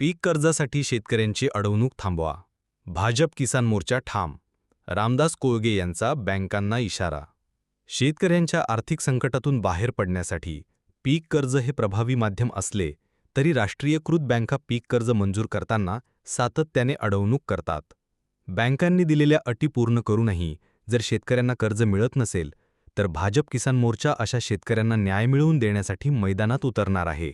पीक कर्जासाठी शेतकऱ्यांची अडवणूक थांबवा. भाजप किसान मोर्चा ठाम. रामदास कोळगे यांचा बँकांना इशारा. शेतकऱ्यांच्या आर्थिक संकटातून बाहेर पडण्यासाठी पीक कर्ज हे प्रभावी माध्यम असले तरी राष्ट्रीयकृत बँका पीक कर्ज मंजूर करताना सातत्याने अडवणूक करतात. बँकांनी दिलेल्या अटी पूर्ण करूनही जर शेतकऱ्यांना कर्ज मिळत नसेल तर भाजप किसान मोर्चा अशा शेतकऱ्यांना न्याय मिळवून देण्यासाठी मैदानात उतरणार आहे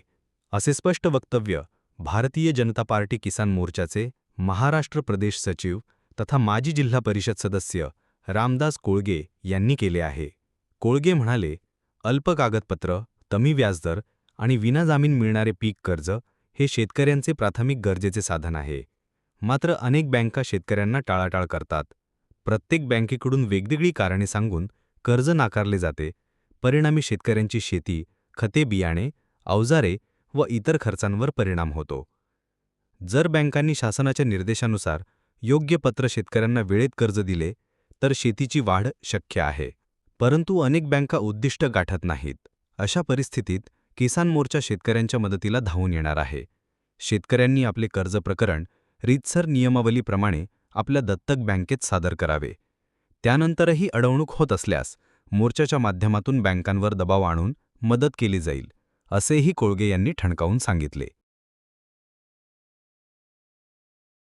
असे स्पष्ट वक्तव्य भारतीय जनता पार्टी किसान मोर्चाचे महाराष्ट्र प्रदेश सचिव तथा माजी जिल्हा परिषद सदस्य रामदास कोळगे यांनी केले आहे. कोळगे म्हणाले अल्प कागदपत्र कमी व्याजदर आणि विनाजामीन मिळणारे पीक कर्ज हे शेतकऱ्यांचे प्राथमिक गरजेचे साधन आहे. मात्र अनेक बँका शेतकऱ्यांना टाळाटाळ करतात. प्रत्येक बँकेकडून वेगवेगळी कारणे सांगून कर्ज नाकारले जाते. परिणामी शेतकऱ्यांची शेती खते बियाणे अवजारे व इतर खर्चांवर परिणाम होतो. जर बँकांनी शासनाच्या निर्देशानुसार योग्य पत्र शेतकऱ्यांना वेळेत कर्ज दिले तर शेतीची वाढ शक्य आहे. परंतु अनेक बँका उद्दिष्ट गाठत नाहीत. अशा परिस्थितीत किसान मोर्चा शेतकऱ्यांच्या मदतीला धावून येणार आहे. शेतकऱ्यांनी आपले कर्ज प्रकरण रीतसर नियमावलीप्रमाणे आपल्या दत्तक बँकेत सादर करावे. त्यानंतरही अडवणूक होत असल्यास मोर्चाच्या माध्यमातून बँकांवर दबाव आणून मदत केली जाईल. असेही कोळगे यांनी ठणकावून सांगितले.